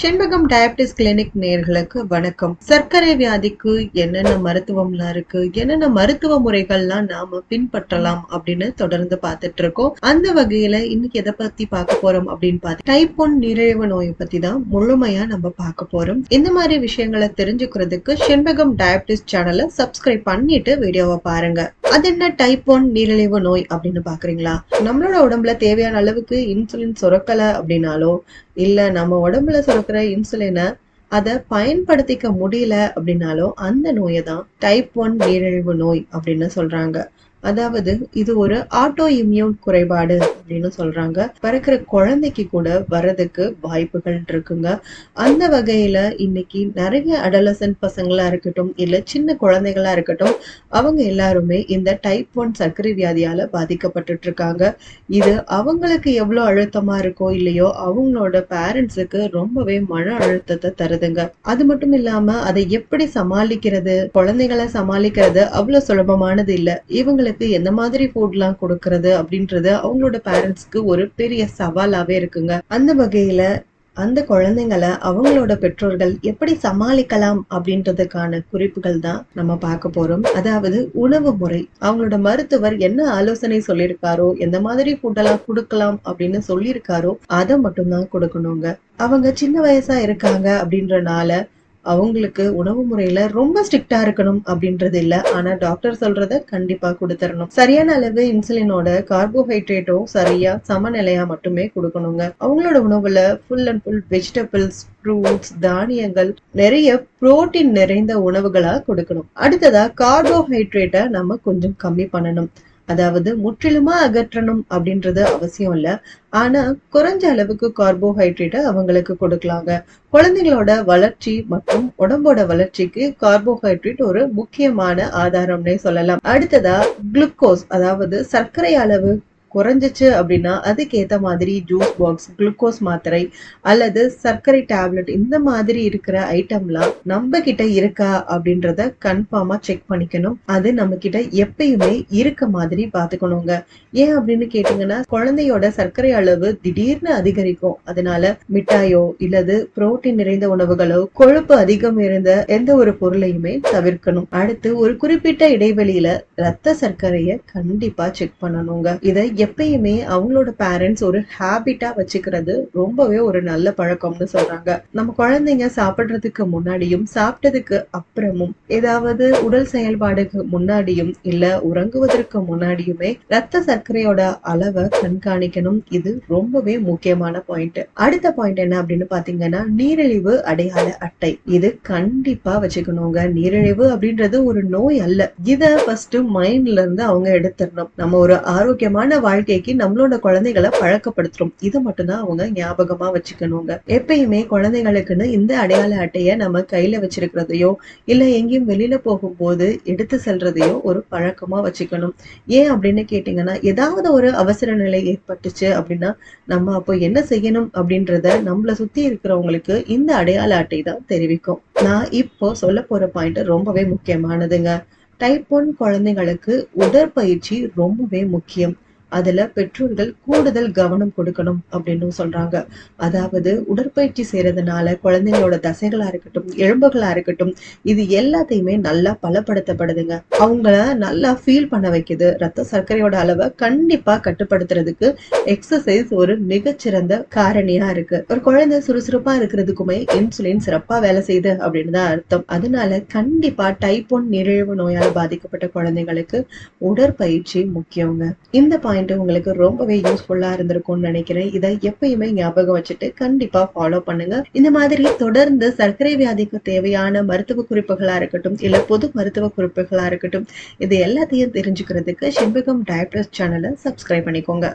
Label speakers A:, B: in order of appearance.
A: செண்பகம் diabetes clinic நேர்களுக்கு வணக்கம். சர்க்கரை வியாதிக்கு என்னென்ன மருத்துவம்லாம் இருக்கு? என்னென்ன மருத்துவ முறைகள்லாம் நாம பின்பற்றலாம் அப்படின்னு தொடர்ந்து பார்த்துட்டு இருக்கோம். அந்த வகையில இன்னைக்கு எதை பத்தி பார்க்க போறோம் அப்படின்னு பார்த்து டைப் ஒன் நீரிழிவு நோயை பத்தி தான் முழுமையா நம்ம பார்க்க போறோம். இந்த மாதிரி விஷயங்களை தெரிஞ்சுக்கிறதுக்கு செண்பகம் டயபிட்டிஸ் சேனலை சப்ஸ்கிரைப் பண்ணிட்டு வீடியோவை பாருங்க. அது என்ன டைப் ஒன் நீரிழிவு நோய் அப்படின்னு பாக்குறீங்களா? நம்மளோட உடம்புல தேவையான அளவுக்கு இன்சுலின் சுரக்கல அப்படின்னாலோ இல்ல நம்ம உடம்புல சுரக்கிற இன்சுலினை அதை பயன்படுத்திக்க முடியல அப்படின்னாலோ அந்த நோயை தான் டைப் ஒன் நீரிழிவு நோய் அப்படின்னு சொல்றாங்க. அதாவது இது ஒரு ஆட்டோ இம்யூன் குறைபாடு அப்படின்னு சொல்றாங்க. பிறக்கிற குழந்தைக்கு கூட வர்றதுக்கு வாய்ப்புகள் இருக்குங்க. அந்த வகையில இன்னைக்கு நிறைய அடலசன் பசங்களா இருக்கட்டும் இல்ல சின்ன குழந்தைகளா இருக்கட்டும் அவங்க எல்லாருமே இந்த டைப் ஒன் சர்க்கரை வியாதியால பாதிக்கப்பட்டுட்டு இருக்காங்க. இது அவங்களுக்கு எவ்வளவு அழுத்தமா இருக்கோ இல்லையோ அவங்களோட பேரண்ட்ஸுக்கு ரொம்பவே மன அழுத்தத்தை தருதுங்க. அது மட்டும் இல்லாம அதை எப்படி சமாளிக்கிறது குழந்தைகளை சமாளிக்கிறது அவ்வளவு சுலபமானது இல்ல. இவங்களுக்கு எந்த மாதிரி ஃபுட்லாம் கொடுக்கறது அப்படின்றது அவங்களோட பேரண்ட்ஸ்க்கு ஒரு பெரிய சவாலாவே இருக்குங்க. அந்த வகையில அந்த குழந்தைங்களை அவங்களோட பெற்றோர்கள் எப்படி சமாளிக்கலாம் அப்படின்றதுக்கான குறிப்புகள் தான் நம்ம பார்க்க போறோம். அதாவது உணவு முறை. அவங்களோட மருத்துவர் என்ன ஆலோசனை சொல்லியிருக்காரோ எந்த மாதிரி ஃபுட்டெல்லாம் கொடுக்கலாம் அப்படின்னு சொல்லியிருக்காரோ அதை மட்டும்தான் கொடுக்கணுங்க. அவங்க சின்ன வயசா இருக்காங்க அப்படின்றனால அவங்களுக்கு உணவு முறையில ரொம்ப ஸ்ட்ரிக்டா இருக்கணும் அப்படின்றது இல்ல. ஆனா டாக்டர் சொல்றத கண்டிப்பா கொடுத்துடணும் சரியான அளவு இன்சுலினோட கார்போஹைட்ரேட்டும் சரியா சமநிலையா மட்டுமே கொடுக்கணுங்க. அவங்களோட உணவுல full and full vegetables fruits தானியங்கள் நிறைய புரோட்டீன் நிறைந்த உணவுகளா கொடுக்கணும். அடுத்ததா கார்போஹைட்ரேட்டை நம்ம கொஞ்சம் கம்மி பண்ணணும். அதாவது முற்றிலுமா அகற்றணும் அப்படின்றது அவசியம் இல்ல. ஆனா குறைஞ்ச அளவுக்கு கார்போஹைட்ரேட்டை அவங்களுக்கு கொடுக்கலாங்க. குழந்தைங்களோட வளர்ச்சி மற்றும் உடம்போட வளர்ச்சிக்கு கார்போஹைட்ரேட் ஒரு முக்கியமான ஆதாரம்னே சொல்லலாம். அடுத்ததா குளுக்கோஸ் அதாவது சர்க்கரை அளவு குறைஞ்சிச்சு அப்படின்னா அதுக்கேற்ற மாதிரி ஜூஸ் பாக்ஸ் குளுக்கோஸ் மாத்திரை அல்லது சர்க்கரை டேப்லெட் இந்த மாதிரி இருக்கிற ஐட்டம்லாம் நம்ம கிட்ட இருக்கா அப்படின்றத கன்ஃபார்மா செக் பண்ணிக்கணும். அது நம்ம கிட்ட எப்பயுமே இருக்க மாதிரி பாத்துக்கணுங்க ஏன் அப்படின்னு கேட்டீங்கன்னா குழந்தையோட சர்க்கரை அளவு திடீர்னு அதிகரிக்கும். அதனால மிட்டாயோ இல்லது புரோட்டீன் நிறைந்த உணவுகளோ கொழுப்பு அதிகம் இருந்த எந்த ஒரு பொருளையுமே தவிர்க்கணும். அடுத்து ஒரு குறிப்பிட்ட இடைவெளியில ரத்த சர்க்கரைய கண்டிப்பா செக் பண்ணணுங்க. இதை எப்பயுமே அவங்களோட பேரண்ட்ஸ் ஒரு ஹேபிட்டா வச்சுக்கிறது ரொம்பவே ஒரு நல்ல பழக்கம்னு சொல்றாங்க. நம்ம குழந்தைங்க சாப்பிடுறதுக்கு முன்னாடியும் சாப்பிட்டதுக்கு அப்புறமும் ஏதாவது உடல் செயல்பாடுக்கு முன்னாடியும் இல்ல உறங்குவதற்கு முன்னாடியுமே ரத்த சர்க்கரையோட அளவை கண்காணிக்கணும். இது ரொம்பவே முக்கியமான பாயிண்ட் அடுத்த பாயிண்ட் என்ன அப்படின்னு பாத்தீங்கன்னா நீரிழிவு அடையாள அட்டை. இது கண்டிப்பா வச்சுக்கணுங்க. நீரிழிவு அப்படின்றது ஒரு நோய் அல்ல. இத ஃபர்ஸ்ட் மைண்ட்ல இருந்து அவங்க எடுத்துடணும். நம்ம ஒரு ஆரோக்கியமான வாழ்க்கைக்கு நம்மளோட குழந்தைகளை பழக்கப்படுத்துறோம். இது மட்டும்தான் அவங்க ஞாபகமா வச்சுக்கணுங்க. எப்பயுமே குழந்தைகளுக்குன்னு இந்த அடையாள அட்டையை நம்ம கையில வச்சிருக்கிறதையோ இல்ல எங்கேயும் வெளியில போகும்போது எடுத்து செல்றதையோ ஒரு பழக்கமா வச்சுக்கணும். ஏன் அப்படின்னு கேட்டீங்கன்னா ஏதாவது ஒரு அவசர நிலை ஏற்பட்டுச்சு அப்படின்னா நம்ம அப்போ என்ன செய்யணும் அப்படின்றத நம்மள சுத்தி இருக்கிறவங்களுக்கு இந்த அடையாள அட்டை தான் தெரிவிக்கும். நான் இப்போ சொல்ல போற பாயிண்ட் ரொம்பவே முக்கியமானதுங்க. டைப் ஒன் குழந்தைங்களுக்கு உடற்பயிற்சி ரொம்பவே முக்கியம். அதுல பெற்றோர்கள் கூடுதல் கவனம் கொடுக்கணும் அப்படின்னு சொல்றாங்க. அதாவது உடற்பயிற்சி செய்யறதுனால குழந்தைங்களோட தசைகளா இருக்கட்டும் எலும்புகளா இருக்கட்டும் இது எல்லாத்தையுமே நல்லா பலப்படுத்தப்படுதுங்க. அவங்கள நல்லா ஃபீல் பண்ண வைக்குது. ரத்த சர்க்கரையோட அளவை கண்டிப்பா கட்டுப்படுத்துறதுக்கு எக்ஸசைஸ் ஒரு மிகச்சிறந்த காரணியா இருக்கு. ஒரு குழந்தை சுறுசுறுப்பா இருக்கிறதுக்குமே இன்சுலின் சிறப்பா வேலை செய்யுது அப்படின்னு தான் அர்த்தம். அதனால கண்டிப்பா டைப் ஒன் நீரிழிவு நோயால் பாதிக்கப்பட்ட குழந்தைங்களுக்கு உடற்பயிற்சி முக்கியங்க. இந்த பாயிண்ட் உங்களுக்கு ரொம்பவே யூஸ்ஃபுல்லா இருந்திருக்கும்னு நினைக்கிறேன். இதை எப்பயுமே ஞாபகம் வச்சுட்டு கண்டிப்பா ஃபாலோ பண்ணுங்க. இந்த மாதிரி தொடர்ந்து சர்க்கரை வியாதிக்கு தேவையான மருத்துவ குறிப்புகளா இருக்கட்டும் இல்ல பொது மருத்துவ குறிப்புகளா இருக்கட்டும் இது எல்லாத்தையும் தெரிஞ்சுக்கிறதுக்கு செண்பகம் டயபிட்டஸ் சேனலை சப்ஸ்கிரைப் பண்ணிக்கோங்க.